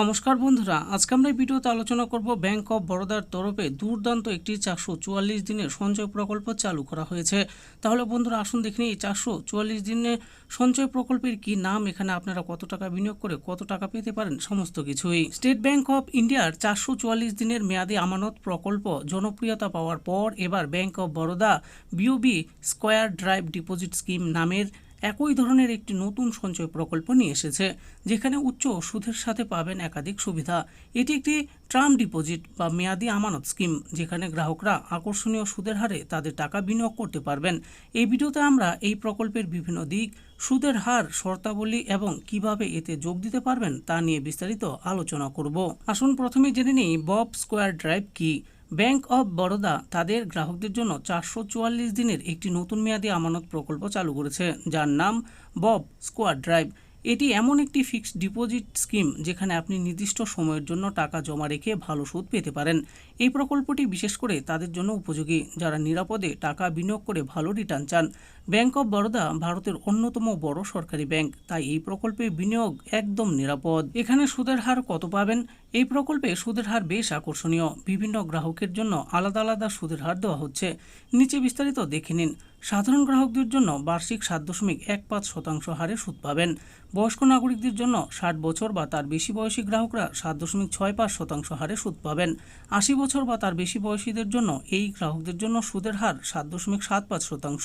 নমস্কার বন্ধুরা, আজকে আমরা এই ভিডিওতে আলোচনা করব ব্যাংক অফ বরোদার তরফে দুর্দান্ত একটি চারশো চুয়াল্লিশ দিনের সঞ্চয় প্রকল্প চালু করা হয়েছে। তাহলে বন্ধুরা, আসুন দেখে এই চারশো চুয়াল্লিশ দিনের সঞ্চয় প্রকল্পের কি নাম, এখানে আপনারা কত টাকা বিনিয়োগ করে কত টাকা পেতে পারেন, সমস্ত কিছুই। স্টেট ব্যাংক অফ ইন্ডিয়ার চারশো চুয়াল্লিশ দিনের মেয়াদি আমানত প্রকল্প জনপ্রিয়তা পাওয়ার পর এবার bank of Baroda BOB square drive deposit scheme নামের একই ধরনের একটি নতুন সঞ্চয় প্রকল্প নিয়ে এসেছে, যেখানে উচ্চ সুদের সাথে পাবেন একাধিক সুবিধা। এটি একটি টার্ম ডিপোজিট বা মেয়াদি আমানত স্কিম, যেখানে গ্রাহকরা আকর্ষণীয় সুদের হারে তাদের টাকা বিনিয়োগ করতে পারবেন। এই ভিডিওতে আমরা এই প্রকল্পের বিভিন্ন দিক, সুদের হার, শর্তাবলী এবং কীভাবে এতে যোগ দিতে পারবেন তা নিয়ে বিস্তারিত আলোচনা করব। আসুন প্রথমে জেনে নিই বব স্কোয়ার ড্রাইভ কি। ব্যাংক অব বরোদা তাদের গ্রাহকদের জন্য চারশো চুয়াল্লিশ দিনের একটি নতুন মেয়াদী আমানত প্রকল্প চালু করেছে, যার নাম বব স্কোয়াড ড্রাইভ। এটি এমন একটি ফিক্সড ডিপোজিট স্কিম যেখানে আপনি নির্দিষ্ট সময়ের জন্য টাকা জমা রেখে ভালো সুদ পেতে পারেন। এই প্রকল্পটি বিশেষ করে তাদের জন্য উপযোগী। যারা নিরাপদে টাকা বিনিয়োগ করে ভালো রিটার্ন চান, ব্যাংক অব বরোদা ভারতের অন্যতম বড় সরকারি ব্যাংক। তাই এই প্রকল্পে বিনিয়োগ একদম নিরাপদ। এখানে সুদের হার কত পাবেন? এই প্রকল্পে সুদের হার বেশ আকর্ষণীয়। বিভিন্ন গ্রাহকের জন্য আলাদা আলাদা সুদের হার দেওয়া হচ্ছে। নিচে বিস্তারিত দেখে নিন। সাধারণ গ্রাহকদের জন্য বার্ষিক সাত দশমিক এক পাঁচ শতাংশ হারে সুদ পাবেন। বয়স্ক নাগরিকদের জন্য ষাট বছর বা তার বেশি বয়সী গ্রাহকরা সাত দশমিক ছয় পাঁচ শতাংশ হারে সুদ পাবেন। আশি বছর বা তার বেশি বয়সীদের জন্য এই গ্রাহকদের জন্য সুদের হার সাত দশমিক সাত পাঁচ শতাংশ।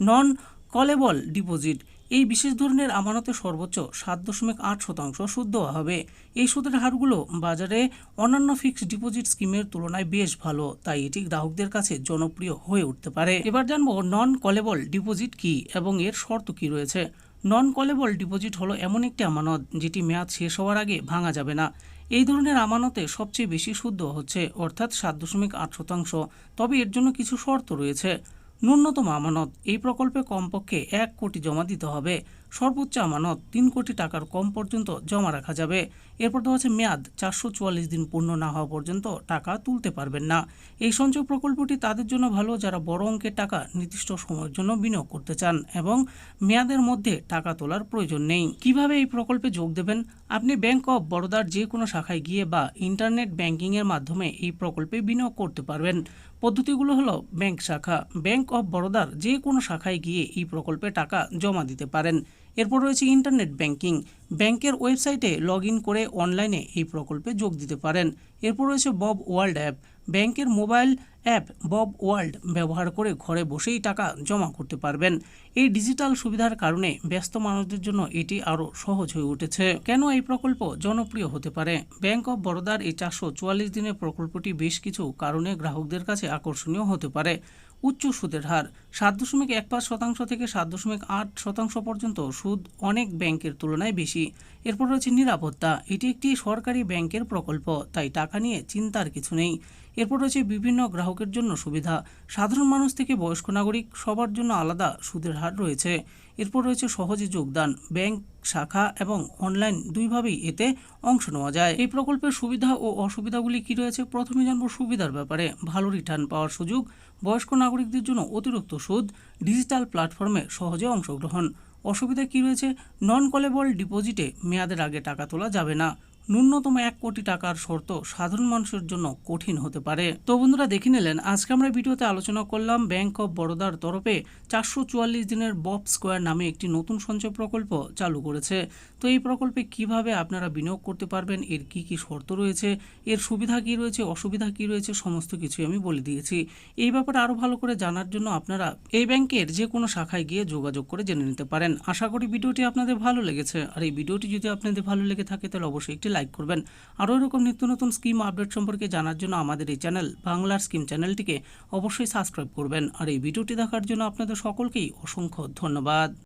নন কলেবল ডিপোজিট এই বিশেষ ধরনের আমানতে সর্বোচ্চ সাত দশমিক আট শতাংশ সুদ দেওয়া হবে। এই সুদের হারগুলো বাজারে অন্যান্য ফিক্সড ডিপোজিট স্কিমের তুলনায় বেশ ভালো, তাই এটি গ্রাহকদের কাছে জনপ্রিয় হয়ে উঠতে পারে। এবার জানব নন কলেবল ডিপোজিট কি এবং এর শর্ত কি রয়েছে। নন কলেবল ডিপোজিট হলো এমন একটি আমানত যেটি মেয়াদ শেষ হওয়ার আগে ভাঙা যাবে না। এই ধরনের আমানতে সবচেয়ে বেশি সুদ হচ্ছে, অর্থাৎ সাত দশমিক আট শতাংশ। তবে এর জন্য কিছু শর্ত রয়েছে। ন্যূনতম আমানত এই প্রকল্পে কমপক্ষে এক কোটি জমা দিতে হবে। সর্বোচ্চ আমানত তিন কোটি টাকার কম পর্যন্ত জমা রাখা যাবে। এরপর দেওয়া আছে মেয়াদ, চারশো চুয়াল্লিশ দিন পূর্ণ না হওয়া পর্যন্ত টাকা তুলতে পারবেন না। এই সঞ্চয় প্রকল্পটি তাদের জন্য ভালো, যারা বড় অঙ্কের টাকা নির্দিষ্ট সময়ের জন্য বিনিয়োগ করতে চান এবং মেয়াদের মধ্যে টাকা তোলার প্রয়োজন নেই। কীভাবে এই প্রকল্পে যোগ দেবেন? আপনি ব্যাংক অফ বরোদার যে কোনো শাখায় গিয়ে বা ইন্টারনেট ব্যাংকিংয়ের মাধ্যমে এই প্রকল্পে বিনিয়োগ করতে পারবেন। পদ্ধতিগুলো হলো ব্যাংক শাখা। ব্যাংক অফ বরোদার যে কোনো শাখায় গিয়ে এই প্রকল্পে টাকা জমা দিতে পারেন। এরপর রয়েছে ইন্টারনেট ব্যাংকিং। ব্যাংকের ওয়েবসাইটে লগ করে অনলাইনে এই প্রকল্পে যোগ দিতে পারেন। এরপর রয়েছে বব ওয়ার্ল্ড অ্যাপ। ব্যাংকের মোবাইল অ্যাপ বব ওয়ার্ল্ড ব্যবহার করে ঘরে বসেই টাকা জমা করতে পারবেন। এই ডিজিটাল সুবিধার কারণে ব্যস্ত মানুষদের জন্য এটি আরও সহজ হয়ে উঠেছে। কেন এই প্রকল্প জনপ্রিয় হতে পারে? ব্যাংক অব বরোদার এই চারশো চুয়াল্লিশ দিনের প্রকল্পটি বেশ কিছু কারণে গ্রাহকদের কাছে আকর্ষণীয় হতে পারে। উচ্চ সুদের হার। সাত দশমিক এক পাঁচ শতাংশ থেকে সাত দশমিক আট শতাংশ পর্যন্ত সুদ অনেক ব্যাংকের তুলনায় বেশি। এরপর রয়েছে নিরাপত্তা। এটি একটি সরকারি ব্যাংকের প্রকল্প, তাই টাকা নিয়ে চিন্তার কিছু নেই। এরপর রয়েছে বিভিন্ন গ্রাহকের জন্য সুবিধা। সাধারণ মানুষ থেকে বয়স্ক নাগরিক সবার জন্য আলাদা সুদের হার রয়েছে। এরপর রয়েছে সহজে যোগদান, ব্যাংক, শাখা এবং অনলাইন দুইভাবেই এতে অংশ নেওয়া যায়। এই প্রকল্পের সুবিধা ও অসুবিধাগুলি কি রয়েছে? প্রথমে জানব সুবিধার ব্যাপারে। ভালো রিটার্ন পাওয়ার সুযোগ, বয়স্ক নাগরিকদের জন্য অতিরিক্ত সুদ ডিজিটাল প্ল্যাটফর্মে সহজে অংশগ্রহণ। অসুবিধা কি রয়েছে? নন কলেবল ডিপোজিটে মেয়াদের আগে টাকা তোলা যাবে না। ন্যূনতম এক কোটি টাকার শর্ত সাধারণ মানুষের জন্য কঠিন হতে পারে। তো বন্ধুরা, দেখে নিলেন, আজকে আমরা ভিডিওতে আলোচনা করলাম ব্যাংক অফ বরোদার তরফে চারশো চুয়াল্লিশ দিনের বব স্কোয়ার নামে একটি নতুন সঞ্চয় প্রকল্প চালু করেছে। তো এই প্রকল্পে কীভাবে আপনারা বিনিয়োগ করতে পারবেন, এর কি কি শর্ত রয়েছে, এর সুবিধা কি রয়েছে, অসুবিধা কি রয়েছে, সমস্ত কিছুই আমি বলে দিয়েছি। এই ব্যাপারে আরও ভালো করে জানার জন্য আপনারা এই ব্যাংকের যে কোনো শাখায় গিয়ে যোগাযোগ করে জেনে নিতে পারেন। আশা করি ভিডিওটি আপনাদের ভালো লেগেছে। আর এই ভিডিওটি যদি আপনাদের ভালো লেগে থাকে, তাহলে অবশ্যই একটি লাইক করবেন। আরও এরকম নিত্য নতুন স্কিম আপডেট সম্পর্কে জানার জন্য আমাদের এই চ্যানেল বাংলার স্কিম চ্যানেলটিকে অবশ্যই সাবস্ক্রাইব করবেন। আর এই ভিডিওটি দেখার জন্য আপনাদের সকলকেই অসংখ্য ধন্যবাদ।